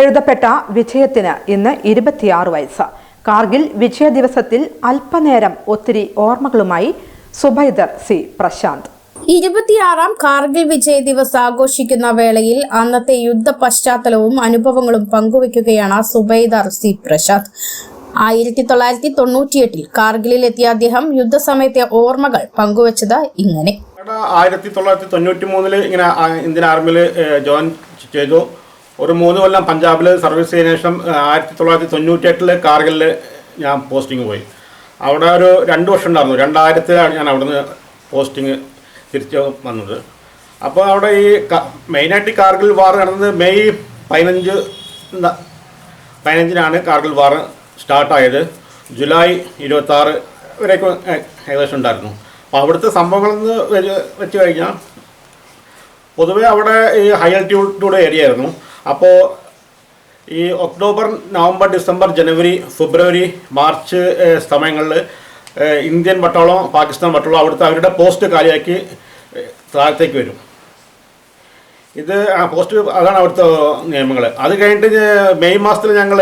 എഴുതപ്പെട്ട വിജയത്തിന് ഇന്ന് ഇരുപത്തിയാറ് വയസ്സ്. കാർഗിൽ വിജയ ദിവസത്തിൽ അല്പനേരം ഒത്തിരി ഓർമ്മകളുമായി സുബൈദർ സി പ്രശാന്ത്. ഇരുപത്തിയാറാം കാർഗിൽ വിജയ് ദിവസ് ആഘോഷിക്കുന്ന വേളയിൽ അന്നത്തെ യുദ്ധ പശ്ചാത്തലവും അനുഭവങ്ങളും പങ്കുവയ്ക്കുകയാണ് സുബൈദാർ സി പ്രശാന്ത്. ആയിരത്തി തൊള്ളായിരത്തി തൊണ്ണൂറ്റിയെട്ടിൽ കാർഗിലിൽ എത്തിയ അദ്ദേഹം യുദ്ധസമയത്തെ ഓർമ്മകൾ പങ്കുവച്ചത് ഇങ്ങനെ. ആയിരത്തി തൊള്ളായിരത്തി തൊണ്ണൂറ്റി മൂന്നിൽ ഇങ്ങനെ ഇന്ത്യൻ ആർമിയിൽ ജോയിൻ ചെയ്തു. ഒരു മൂന്ന് കൊല്ലം പഞ്ചാബിൽ സർവീസ് ചെയ്തതിനു ശേഷം ആയിരത്തി തൊള്ളായിരത്തി തൊണ്ണൂറ്റി എട്ടിൽ കാർഗിലിൽ ഞാൻ പോസ്റ്റിംഗ് പോയി. അവിടെ ഒരു രണ്ട് വർഷം ഉണ്ടായിരുന്നു. രണ്ടായിരത്തിലാണ് ഞാൻ അവിടുന്ന് പോസ്റ്റിംഗ് തിരിച്ച് വന്നത്. അപ്പോൾ അവിടെ ഈ മെയിനായിട്ട് കാർഗിൽ വാർ നടന്നത് മെയ് പതിനഞ്ച് പതിനഞ്ചിനാണ് കാർഗിൽ വാർ സ്റ്റാർട്ടായത്. ജൂലൈ ഇരുപത്താറ് വരെയൊക്കെ ഏ- ഏകദേശം ഉണ്ടായിരുന്നു. അപ്പോൾ അവിടുത്തെ സംഭവങ്ങളെന്ന് വെച്ച് കഴിഞ്ഞാൽ പൊതുവേ അവിടെ ഈ ഹൈ ആൾട്ടിറ്റ്യൂഡ് ഏരിയ ആയിരുന്നു. അപ്പോൾ ഈ ഒക്ടോബർ നവംബർ ഡിസംബർ ജനുവരി ഫെബ്രുവരി മാർച്ച് സമയങ്ങളിൽ ഇന്ത്യൻ പട്ടാളം പാകിസ്ഥാൻ പട്ടാളം അവിടുത്തെ അവരുടെ പോസ്റ്റ് കാലിയാക്കി താഴത്തേക്ക് വരും. ഇത് ആ പോസ്റ്റ് അതാണ് അവിടുത്തെ നിയമങ്ങൾ. അത് കഴിഞ്ഞിട്ട് മെയ് മാസത്തിൽ ഞങ്ങൾ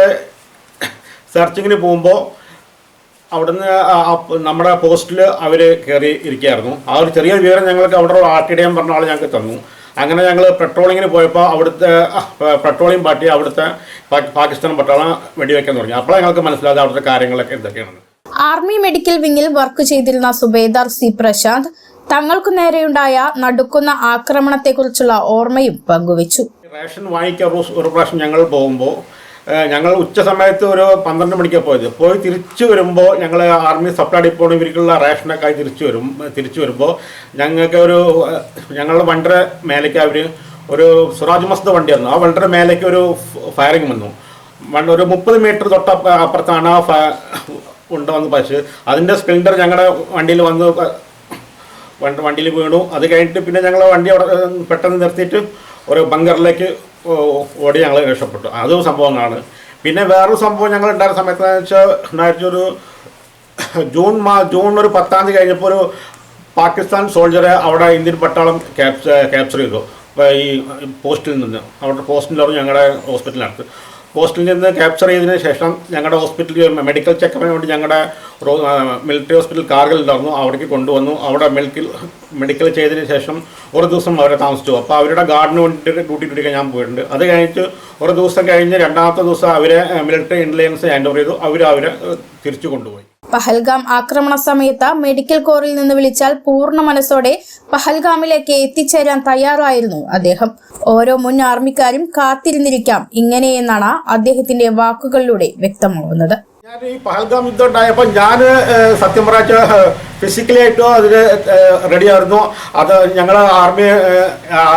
സെർച്ചിങ്ങിന് പോകുമ്പോൾ അവിടുന്ന് നമ്മുടെ പോസ്റ്റിൽ അവർ കയറി ഇരിക്കുകയായിരുന്നു ആ ഒരു ചെറിയ വിവരം ഞങ്ങൾക്ക് അവിടെ ആർ ടി ഡി എം പറഞ്ഞ ആൾ ഞങ്ങൾക്ക് തന്നു. അങ്ങനെ ഞങ്ങൾ പെട്രോളിങ്ങിന് പോയപ്പോൾ അവിടുത്തെ പെട്രോളിയം പാർട്ടി അവിടുത്തെ പാകിസ്ഥാൻ പട്ടാളം വെടിവെക്കാൻ തുടങ്ങി. അപ്പോൾ ഞങ്ങൾക്ക് മനസ്സിലായത് അവിടുത്തെ കാര്യങ്ങളൊക്കെ എന്തൊക്കെയാണ് ആർമി മെഡിക്കൽ വിങ്ങിൽ വർക്ക് ചെയ്തിരുന്ന സുബേദാർ സി പ്രശാന്ത് തങ്ങൾക്കു നേരെയുണ്ടായ നടുക്കുന്ന ആക്രമണത്തെക്കുറിച്ചുള്ള ഓർമ്മയും പങ്കുവച്ചു. റേഷൻ വാങ്ങിക്കാൻ ഒരു പ്രാവശ്യം ഞങ്ങൾ പോകുമ്പോൾ ഞങ്ങൾ ഉച്ച സമയത്ത് ഒരു പന്ത്രണ്ട് മണിക്കാണ് പോയത്. പോയി തിരിച്ചു വരുമ്പോൾ ഞങ്ങൾ ആർമി സപ്ലൈ ഡിപ്പോണ് ഇവർക്കുള്ള റേഷനൊക്കെ ആയി തിരിച്ചു വരും തിരിച്ചു വരുമ്പോൾ ഞങ്ങൾക്ക് ഒരു ഞങ്ങളുടെ വണ്ടിയുടെ മേലേക്ക് അവർ ഒരു സുറാജ് മസ്ത് വണ്ടിയായിരുന്നു ആ വണ്ടിയുടെ മേലേക്ക് ഒരു ഫയറിങ് വന്നു. ഒരു മുപ്പത് മീറ്റർ തൊട്ട അപ്പുറത്താണ് ആ ഉണ്ട വന്ന് പശ്. അതിന്റെ സ്പ്ലിൻഡർ ഞങ്ങളുടെ വണ്ടിയിൽ വന്ന് വണ്ടി വണ്ടിയിൽ വീണു. അത് കഴിഞ്ഞിട്ട് പിന്നെ ഞങ്ങൾ വണ്ടി പെട്ടെന്ന് നിർത്തിയിട്ട് ഒരു ബങ്കറിലേക്ക് ഓടി ഞങ്ങൾ രക്ഷപ്പെട്ടു. അതും സംഭവങ്ങളാണ്. പിന്നെ വേറൊരു സംഭവം ഞങ്ങൾ ഉണ്ടായിരുന്ന സമയത്ത് വെച്ചാൽ ഒരു ജൂൺ മാ ജൂൺ ഒരു പത്താം തീയതി കഴിഞ്ഞപ്പോൾ ഒരു പാകിസ്ഥാൻ സോൾജറെ അവിടെ ഇന്ത്യൻ പട്ടാളം ക്യാപ്ചർ ക്യാപ്ചർ ചെയ്തു. ഈ പോസ്റ്റിൽ നിന്ന് അവിടെ നിന്ന് ഞങ്ങളുടെ ഹോസ്പിറ്റലിനടുത്ത്. പോസ്റ്റിൽ നിന്ന് ക്യാപ്ചർ ചെയ്തതിന് ശേഷം ഞങ്ങളുടെ ഹോസ്പിറ്റലിൽ മെഡിക്കൽ ചെക്കപ്പിന് വേണ്ടി ഞങ്ങളുടെ മിലിറ്ററി ഹോസ്പിറ്റൽ കാർഗിൽ ഉണ്ടായിരുന്നു. അവിടേക്ക് കൊണ്ടുവന്നു. അവിടെ മെഡിക്കൽ മെഡിക്കൽ ചെയ്തതിന് ശേഷം ഒരു ദിവസം അവരെ താമസിച്ചു. അപ്പോൾ അവരുടെ ഗാർഡിന് വേണ്ടിയിട്ട് ഡ്യൂട്ടി പിടിക്കാൻ ഞാൻ പോയിട്ടുണ്ട്. അത് കഴിഞ്ഞിട്ട് ഒരു ദിവസം കഴിഞ്ഞ് രണ്ടാമത്തെ ദിവസം അവരെ മിലിറ്ററി ഇന്റലിജൻസ് ഹാൻഡ് ഓവർ ചെയ്തു. അവർ അവരെ തിരിച്ചു കൊണ്ടുപോയി. പഹൽഗാം ആക്രമണ സമയത്ത് മെഡിക്കൽ കോറിൽ നിന്ന് വിളിച്ചാൽ പൂർണ മനസ്സോടെ പഹൽഗാമിലേക്ക് എത്തിച്ചേരാൻ തയ്യാറായിരുന്നു അദ്ദേഹം. ഓരോ മുൻ ആർമിക്കാരും കാത്തിരുന്നിരിക്കാം. ഇങ്ങനെയെന്നാണ് അദ്ദേഹത്തിന്റെ വാക്കുകളിലൂടെ വ്യക്തമാവുന്നത് ഞാൻ ഈ പഹൽഗാം യുദ്ധം ഉണ്ടായപ്പോൾ ഞാൻ സത്യം പറഞ്ഞ ഫിസിക്കലി ആയിട്ടും അതിന് റെഡി ആയിരുന്നു അത് ഞങ്ങൾ ആർമി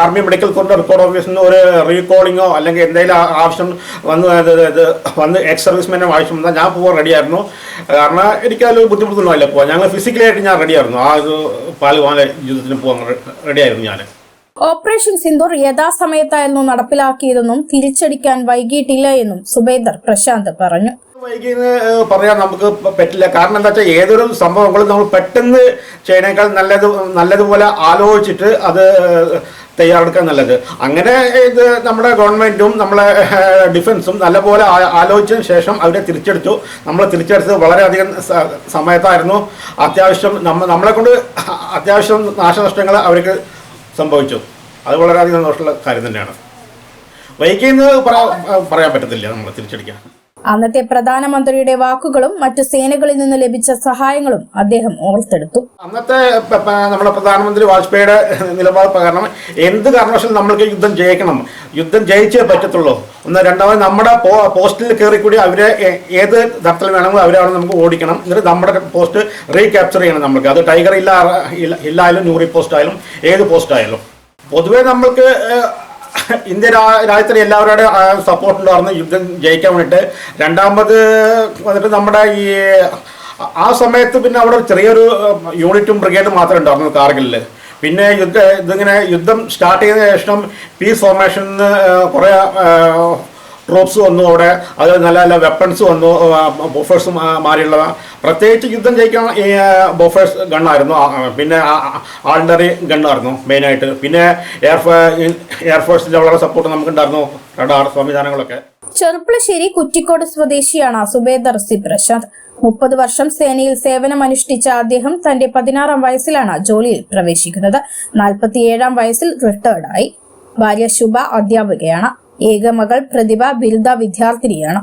ആർമി മെഡിക്കൽ കോറിന്റെ റിപ്പോർട്ട് ഓഫീസിൽ നിന്ന് ഒരു റീകോളിങ്ങോ അല്ലെങ്കിൽ എന്തെങ്കിലും ആവശ്യം വന്ന് അതായത് വന്ന് എക്സ് സർവീസ്മെന്റെ ആവശ്യം വന്നാൽ ഞാൻ പോകാൻ റെഡിയായിരുന്നു. കാരണം എനിക്കതിൽ അതിൽ ബുദ്ധിമുട്ടൊന്നുമില്ല പോകാൻ ഞങ്ങൾ ഫിസിക്കലി ആയിട്ട് ഞാൻ റെഡിയായിരുന്നു. ആ ഒരു പാൽഗാമ യുദ്ധത്തിന് പോകാൻ റെഡിയായിരുന്നു ഞാൻ. ഓപ്പറേഷൻ സിന്ദൂർ യഥാസമയത്തായിരുന്നു നടപ്പിലാക്കിയതെന്നും തിരിച്ചടിക്കാൻ വൈകിയിട്ടില്ല എന്നും സുബേദർ പ്രശാന്ത് പറഞ്ഞു. വൈകിന്ന് പറയാൻ നമുക്ക് പറ്റില്ല. കാരണം എന്താ വെച്ചാൽ ഏതൊരു സംഭവങ്ങളും നമ്മൾ പെട്ടെന്ന് ചെയ്യണേക്കാൾ നല്ലത് നല്ലതുപോലെ ആലോചിച്ചിട്ട് അത് തയ്യാറെടുക്കാൻ നല്ലത്. അങ്ങനെ ഇത് നമ്മുടെ ഗവൺമെന്റും നമ്മളെ ഡിഫൻസും നല്ലപോലെ ആലോചിച്ചതിന് ശേഷം അവരെ തിരിച്ചെടുത്തു. നമ്മൾ തിരിച്ചെടുത്തത് വളരെയധികം സമയത്തായിരുന്നു. അത്യാവശ്യം നമ്മ നമ്മളെ കൊണ്ട് അത്യാവശ്യം നാശനഷ്ടങ്ങൾ അവർക്ക് സംഭവിച്ചു. അത് വളരെയധികം സന്തോഷമുള്ള കാര്യം തന്നെയാണ്. വൈകിന്ന് പറയാ- പറയാൻ പറ്റത്തില്ല നമ്മൾ തിരിച്ചടിക്കാൻ. അന്നത്തെ പ്രധാനമന്ത്രിയുടെ വാക്കുകളും മറ്റു സേനകളിൽ നിന്ന് ലഭിച്ച സഹായങ്ങളും അദ്ദേഹം ഓർത്തെടുത്തു. അന്നത്തെ നമ്മുടെ പ്രധാനമന്ത്രി വാജ്പേയിയുടെ നിലപാട് പ്രകാരണം എന്ത് കാരണവശാലും നമ്മൾക്ക് യുദ്ധം ജയിക്കണം. യുദ്ധം ജയിച്ചേ പറ്റത്തുള്ളൂ. ഒന്ന് രണ്ടാമത് നമ്മുടെ പോസ്റ്റിൽ കയറി കൂടി അവരെ ഏത് തരത്തിൽ വേണമെങ്കിലും അവരെ അവിടെ നമുക്ക് ഓടിക്കണം. എന്നിട്ട് നമ്മുടെ പോസ്റ്റ് റീക്യാപ്ചർ ചെയ്യണം നമുക്ക് അത് ടൈഗർ ഇല്ല ഇല്ല- ഇല്ലായാലും ന്യൂറി പോസ്റ്റ് ആയാലും ഏത് പോസ്റ്റ് ആയാലും. പൊതുവേ നമ്മൾക്ക് ഇന്ത്യ രാജ്യത്തിന് എല്ലാവരുടെ സപ്പോർട്ട് ഉണ്ടായിരുന്നു യുദ്ധം ജയിക്കാൻ വേണ്ടിയിട്ട് രണ്ടാമത് വന്നിട്ട് നമ്മുടെ ഈ ആ സമയത്ത് പിന്നെ അവിടെ ചെറിയൊരു യൂണിറ്റും ബ്രിഗേഡും മാത്രമേ ഉണ്ടായിരുന്നു കാർഗിലിൽ പിന്നെ യുദ്ധ ഇതിങ്ങനെ യുദ്ധം സ്റ്റാർട്ട് ചെയ്തതിനു ശേഷം പീസ് ഫോർമേഷൻ കുറേ ട്രൂപ്സ് വന്നു അവിടെ അത് നല്ല നല്ല വെപ്പൺസ് വന്നു ബോഫേഴ്സ് മാറിയുള്ള പ്രത്യേകിച്ച് യുദ്ധം ജയിക്കാൻ ഈ ബോഫേഴ്സ് ഗണ്ണായിരുന്നു പിന്നെ ആൾഡറി ഗണ്ണായിരുന്നു മെയിനായിട്ട് പിന്നെ എയർഫോ എയർഫോഴ്സിന്റെ വളരെ സപ്പോർട്ട് നമുക്കുണ്ടായിരുന്നു റഡാർ സംവിധാനങ്ങളൊക്കെ. ചെറുപ്പളശ്ശേരി കുറ്റിക്കോട് സ്വദേശിയാണ് സുബേദർ സി പ്രശാന്ത് മുപ്പത് വർഷം സേനയിൽ സേവനമനുഷ്ഠിച്ച അദ്ദേഹം തന്റെ പതിനാറാം വയസ്സിലാണ് ജോലിയിൽ പ്രവേശിക്കുന്നത്. നാൽപ്പത്തിയേഴാം വയസ്സിൽ റിട്ടയർഡായി ഭാര്യ ശുഭ അധ്യാപികയാണ്. ഏക മകൾ പ്രതിഭ ബിരുദ വിദ്യാർത്ഥിനിയാണ്.